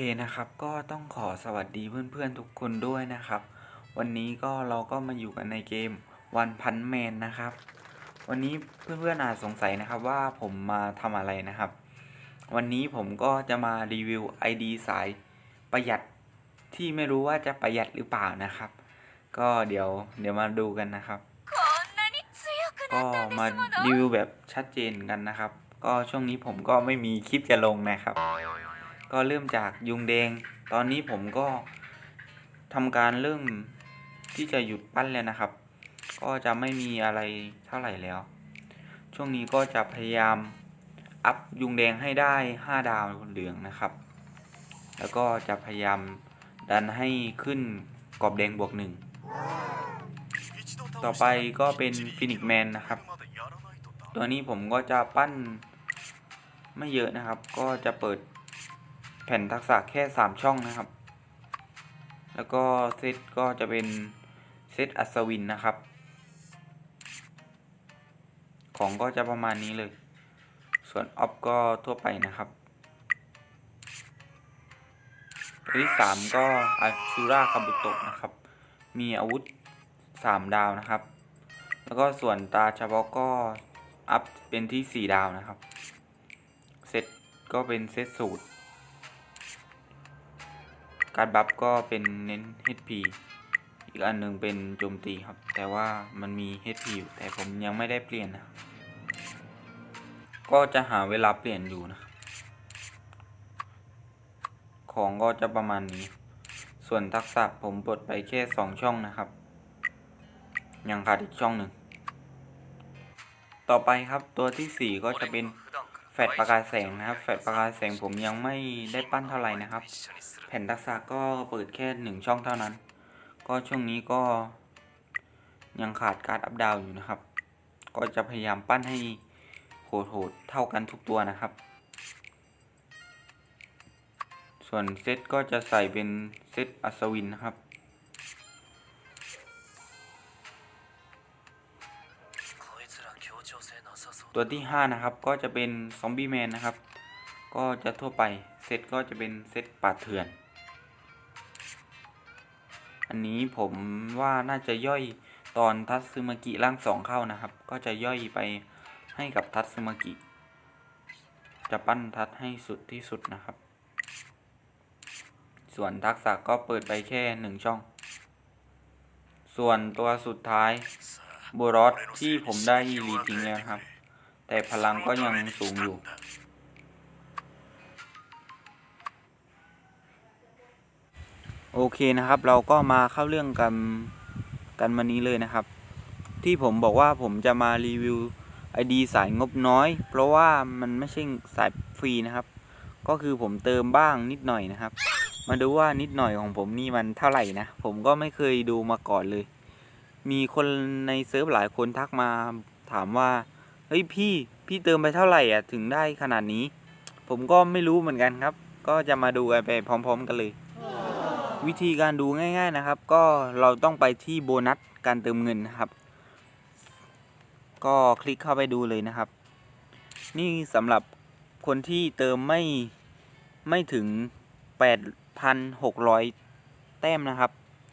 คนะครับ ก็ต้องขอสวัสดีเพื่อนๆทุกคนด้วยนะครับ วันนี้ก็เราก็มาอยู่กันในเกมวันพันแมนนะครับ วันนี้เพื่อนๆอาจสงสัยนะครับว่าผมมาทำอะไรนะครับ วันนี้ผมก็จะมารีวิว ID สายประหยัดที่ไม่รู้ว่าจะประหยัดหรือเปล่านะครับ ก็เดี๋ยวเดี๋ยวมาดูกันนะครับ ก็มารีวิวแบบชัดเจนกันนะครับ ก็ช่วงนี้ผมก็ไม่มีคลิปจะลงนะครับ ก็เริ่มจากยุงแดง ตอนนี้ผมก็ทำการเริ่มที่จะหยุดปั้นแล้วนะครับ ก็จะไม่มีอะไรเท่าไหร่แล้ว ช่วงนี้ก็จะพยายามอัพยุงแดงให้ได้ 5 ดาวเหลืองนะครับ แล้วก็จะพยายามดันให้ขึ้นกรอบแดงบวกหนึ่ง ต่อไปก็เป็นฟินิกแมนนะครับ ตัวนี้ผมก็จะปั้นไม่เยอะนะครับ ก็จะเปิด ผ่นทักษะแค่ 3 ช่องนะครับ แล้วก็เซตก็จะเป็นเซตอัศวินนะครับ ของก็จะประมาณนี้เลย ส่วนออฟก็ทั่วไปนะครับตัวที่3ก็อาชูราคาบุโตะนะครับ มีอาวุธ 3 ดาวนะครับ แล้วก็ส่วนตาเฉพาะก็อัพเป็นที่ 4 ดาวนะครับ เซตก็เป็นเซตสูตร การบัฟก็เป็นเน้น HP อีกอันหนึ่งเป็นโจมตีครับ แต่ว่ามันมี HP อยู่แต่ผมยังไม่ได้เปลี่ยนนะก็จะหาเวลาเปลี่ยนอยู่นะ ของก็จะประมาณนี้ ส่วนทักษะผมปลดไปแค่2ช่องนะครับ ยังขาดอีกช่องหนึ่ง ต่อไปครับตัวที่4ก็จะเป็น ฟดประกายแสงนะครับ แฟดประกายแสงผมยังไม่ได้ปั้นเท่าไหร่นะครับ แผ่นทักษะก็เปิดแค่หนึ่งช่องเท่านั้น ก็ช่วงนี้ก็ยังขาดการอัพดาวอยู่นะครับ ก็จะพยายามปั้นให้โหดๆเท่ากันทุกตัวนะครับ ส่วนเซตก็จะใส่เป็นเซตอัศวินนะครับ ตัวที่ 5 นะครับ ก็จะเป็นซอมบี้แมนนะครับ ก็จะทั่วไปเซตก็จะเป็นเซตป่าเถื่อน อันนี้ผมว่าน่าจะย่อยตอนทัตซึมากิร่างสองเข้านะครับ ก็จะย่อยไปให้กับทัตซึมากิ จะปั้นทัตให้สุดที่สุดนะครับ ส่วนทักษะก็เปิดไปแค่หนึ่งช่อง ส่วนตัวสุดท้ายบูรอสที่ผมได้รีทิ้งแล้วครับ แต่พลังก็ยังสูงอยู่ โอเคนะครับ เราก็มาเข้าเรื่องกันกันวันนี้เลยนะครับ ที่ผมบอกว่าผมจะมารีวิว ID สายงบน้อย เพราะว่ามันไม่ใช่สายฟรีนะครับ ก็คือผมเติมบ้างนิดหน่อยนะครับ มาดูว่านิดหน่อยของผมนี่มันเท่าไหร่นะ ผมก็ไม่เคยดูมาก่อนเลย มีคนในเซิร์ฟหลายคนทักมาถามว่า เฮ้ยพี่พี่เติมไปเท่าไหร่อะถึงได้ขนาดนี้ ผมก็ไม่รู้เหมือนกันครับ ก็จะมาดูกันไปพร้อม ๆ กันเลย วิธีการดูง่าย ๆนะครับ ก็เราต้องไปที่โบนัสการเติมเงินนะครับ ก็คลิกเข้าไปดูเลยนะครับ นี่สำหรับคนที่เติมไม่ไม่ถึง 8,600 แต้มนะครับ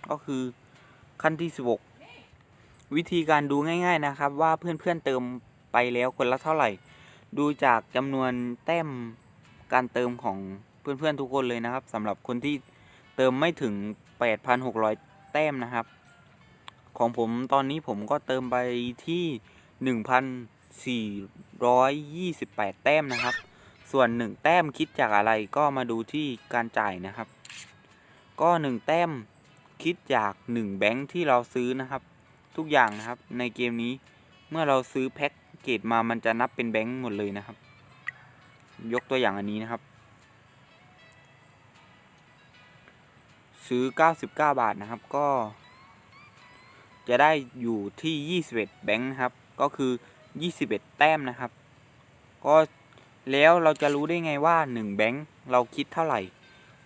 ก็คือขั้นที่ 16 วิธีการดูง่าย ๆนะครับ ว่าเพื่อนๆเติม ไปแล้วคนละเท่าไหร่ ดูจากจำนวนแต้มการเติมของเพื่อนๆทุกคนเลยนะครับสำหรับคนที่เติมไม่ถึง 8,600 แต้มนะครับ ของผมตอนนี้ผมก็เติมไปที่ 1,428 แต้มนะครับ ส่วน 1 แต้มคิดจากอะไรก็มาดูที่การจ่ายนะครับ ก็ 1 แต้มคิดจาก 1 แบงค์ที่เราซื้อนะครับ ทุกอย่างนะครับในเกมนี้เมื่อเราซื้อแพ็ก เกจมามันจะนับเป็นแบงค์หมดเลยนะครับ ยกตัวอย่างอันนี้นะครับ ซื้อ 99 บาทนะครับ ก็ จะได้อยู่ที่ 21 แบงค์นะครับ ก็คือ 21 แต้มนะครับ ก็แล้วเราจะรู้ได้ไงว่า 1 แบงค์เราคิดเท่าไหร่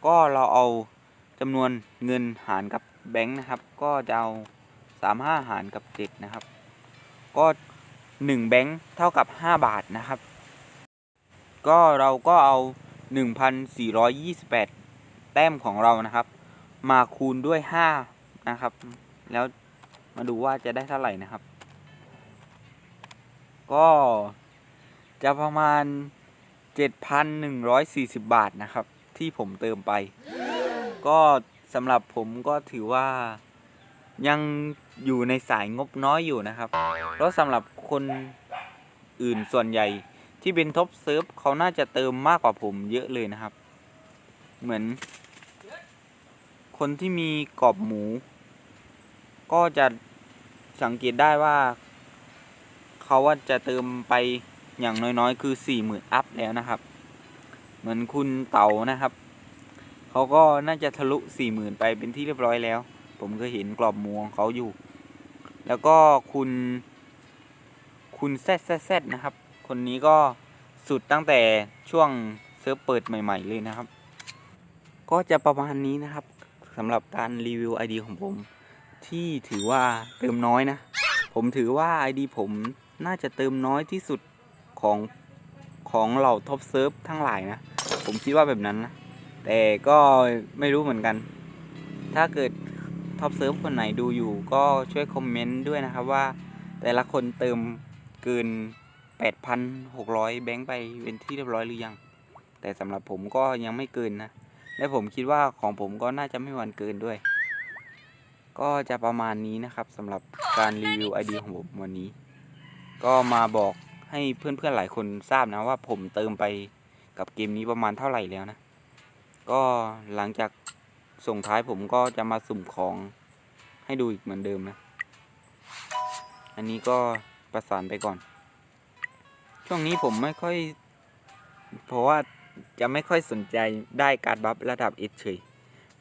ก็เราเอาจำนวนเงินหารกับแบงค์นะครับ ก็จะเอา 35 หารกับ 7 นะครับ ก็ 1แบงค์เท่ากับ 5 บาทนะครับ ก็เราก็เอา 1,428 แต้มของเรานะครับ มาคูณด้วย 5 นะครับ แล้วมาดูว่าจะได้เท่าไหร่นะครับ ก็จะประมาณ 7,140 บาทนะครับ ที่ผมเติมไป ก็สำหรับผมก็ถือว่า ยังอยู่ในสายงบน้อยอยู่นะครับเพราะสำหรับคนอื่นส่วนใหญ่ที่เป็นท็อปเซิร์ฟเขาน่าจะเติมมากกว่าผมเยอะเลยนะครับ เหมือน คนที่มีกรอบหมู ก็จะสังเกตได้ว่า เขาว่าจะเติมไปอย่างน้อยๆ คือสี่หมื่นอัพแล้วนะครับ เหมือนคุณเต๋านะครับ เขาก็น่าจะทะลุสี่หมื่นไปเป็นที่เรียบร้อยแล้ว ผมก็เห็นกรอบหมูของเขาอยู่ แล้วก็คุณ คุณแซดแซดแซดนะครับ คนนี้ก็สุดตั้งแต่ช่วงเซิร์ฟเปิดใหม่ ๆ เลยนะครับ ก็จะประมาณนี้นะครับสำหรับการรีวิว ID ของผม ที่ถือว่าเติมน้อยนะ ผมถือว่า ID ผมน่าจะเติมน้อยที่สุดของของเหล่าท็อปเซิร์ฟทั้งหลายนะ ผมคิดว่าแบบนั้นนะ แต่ก็ไม่รู้เหมือนกัน ถ้าเกิด ท็อปเซิร์ฟคนไหนดูอยู่ก็ช่วยคอมเมนต์ด้วยนะครับว่า แต่ละคนเติมเกิน 8,600 แบงค์ไปเป็นที่เรียบร้อยหรือยัง แต่สำหรับผมก็ยังไม่เกินนะ และผมคิดว่าของผมก็น่าจะไม่วันเกินด้วย ก็จะประมาณนี้นะครับสำหรับการรีวิว ID ของผมวันนี้ ก็มาบอกให้เพื่อนๆหลายคนทราบนะว่าผมเติมไปกับเกมนี้ประมาณเท่าไหร่แล้วนะ ก็หลังจาก ส่งท้ายผมก็จะมาสุ่มของให้ดูอีกเหมือนเดิมนะ อันนี้ก็ประสานไปก่อน ช่วงนี้ผมไม่ค่อย เพราะว่าจะไม่ค่อยสนใจได้การบัฟระดับ S เฉย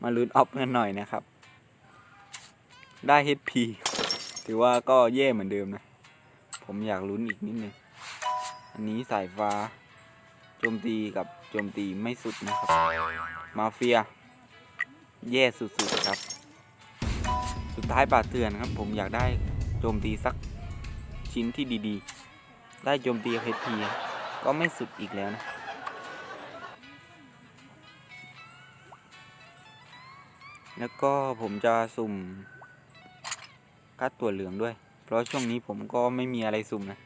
มาลุ้นออฟกันหน่อยนะครับ ได้ HP ถือว่าก็แย่เหมือนเดิมนะ ผมอยากลุ้นอีกนิดนึง อันนี้สายฟ้าโจมตีกับโจมตีไม่สุดนะครับ มาเฟีย แย่สุดๆครับ สุดท้ายบาดเตือนครับผมอยากได้โจมตีสักชิ้นที่ดีๆ ได้โจมตีเพชรพีก็ไม่สุดอีกแล้วนะแล้วก็ผมจะสุ่มคัดตัวเหลืองด้วย เพราะช่วงนี้ผมก็ไม่มีอะไรสุ่มนะ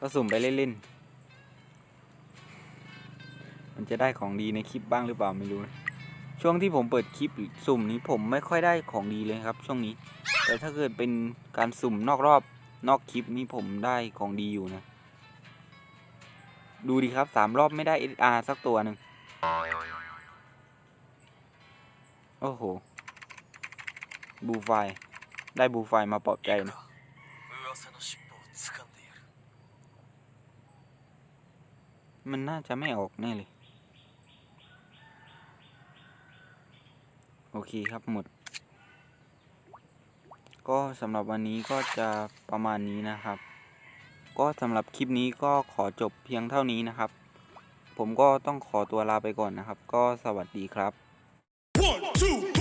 ก็สุ่มไปเล่นๆ มันจะได้ของดีในคลิปบ้างหรือเปล่าไม่รู้นะ ช่วงที่ผมเปิดคลิปสุ่มนี้ผมไม่ค่อยได้ของดีเลยครับ ช่วงนี้ แต่ถ้าเกิดเป็นการสุ่มนอกรอบนอกคลิปนี้ผมได้ของดีอยู่นะ ดูดีครับสามรอบไม่ได้ SR สักตัวหนึ่งโอ้โห บูไฟ ได้บูไฟมาปลอบใจนะมันน่าจะไม่ออกแน่เลย โอเคครับหมด ก็สำหรับวันนี้ก็จะประมาณนี้นะครับ ก็สำหรับคลิปนี้ก็ขอจบเพียงเท่านี้นะครับ ผมก็ต้องขอตัวลาไปก่อนนะครับ ก็สวัสดีครับ One, two!